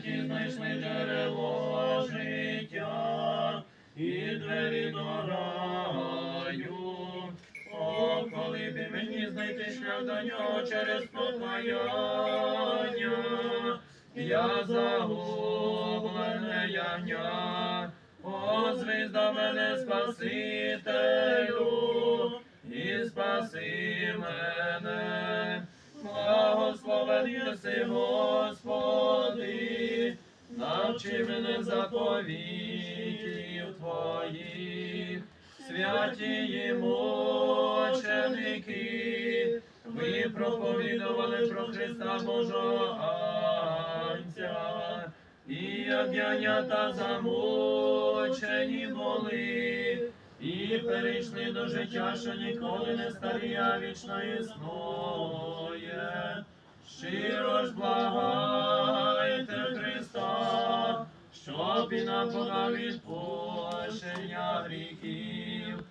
святі знайшли джерело життя і двері до раю. О, коли б мені знайти шлях до нього через покаяння, я загублене ягня, о, звізда мене Спасителю, і спаси мене, благословен єси, Господи, навчи мене заповітів Твоїх, святі мученики, ви проповідували про Христа Божого і як янята замучені були, і перейшли до життя, що ніколи не старіє, а вічно існує. Христа, щоб і нам подав відпущення гріхів.